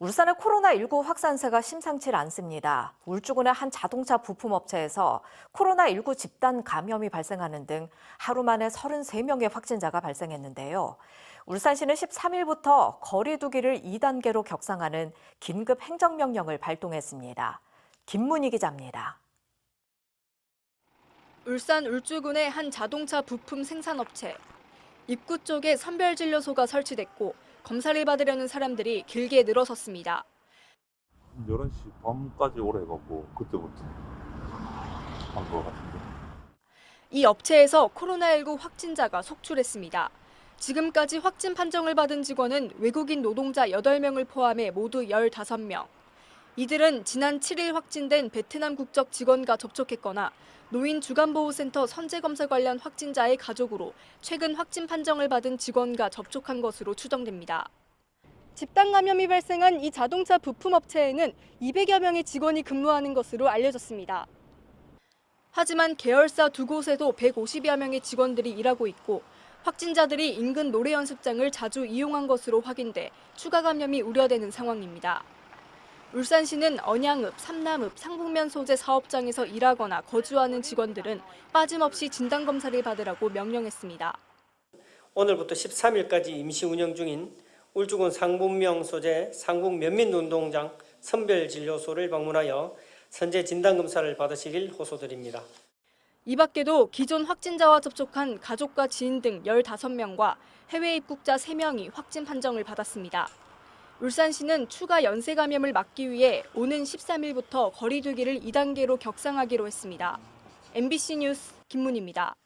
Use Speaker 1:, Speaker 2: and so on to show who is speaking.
Speaker 1: 울산의 코로나19 확산세가 심상치 않습니다. 울주군의 한 자동차 부품업체에서 코로나19 집단 감염이 발생하는 등 하루 만에 33명의 확진자가 발생했는데요. 울산시는 13일부터 거리 두기를 2단계로 격상하는 긴급 행정명령을 발동했습니다. 김문희 기자입니다.
Speaker 2: 울산 울주군의 한 자동차 부품 생산업체. 입구 쪽에 선별진료소가 설치됐고 검사를 받으려는 사람들이 길게 늘어섰습니다.
Speaker 3: 11시 밤까지 오래 가고 그때부터 한 것 같은데
Speaker 2: 이 업체에서 코로나19 확진자가 속출했습니다. 지금까지 확진 판정을 받은 직원은 외국인 노동자 8명을 포함해 모두 15명. 이들은 지난 7일 확진된 베트남 국적 직원과 접촉했거나 노인 주간보호센터 선제검사 관련 확진자의 가족으로 최근 확진 판정을 받은 직원과 접촉한 것으로 추정됩니다. 집단 감염이 발생한 이 자동차 부품 업체에는 200여 명의 직원이 근무하는 것으로 알려졌습니다. 하지만 계열사 두 곳에도 150여 명의 직원들이 일하고 있고 확진자들이 인근 노래 연습장을 자주 이용한 것으로 확인돼 추가 감염이 우려되는 상황입니다. 울산시는 언양읍, 삼남읍, 상북면 소재 사업장에서 일하거나 거주하는 직원들은 빠짐없이 진단검사를 받으라고 명령했습니다.
Speaker 4: 오늘부터 13일까지 임시 운영 중인 울주군 상북명 소재 상북 면민운동장 선별진료소를 방문하여 선제 진단검사를 받으시길 호소드립니다.
Speaker 2: 이 밖에도 기존 확진자와 접촉한 가족과 지인 등 15명과 해외 입국자 3명이 확진 판정을 받았습니다. 울산시는 추가 연쇄 감염을 막기 위해 오는 13일부터 거리 두기를 2단계로 격상하기로 했습니다. MBC 뉴스 김문희입니다.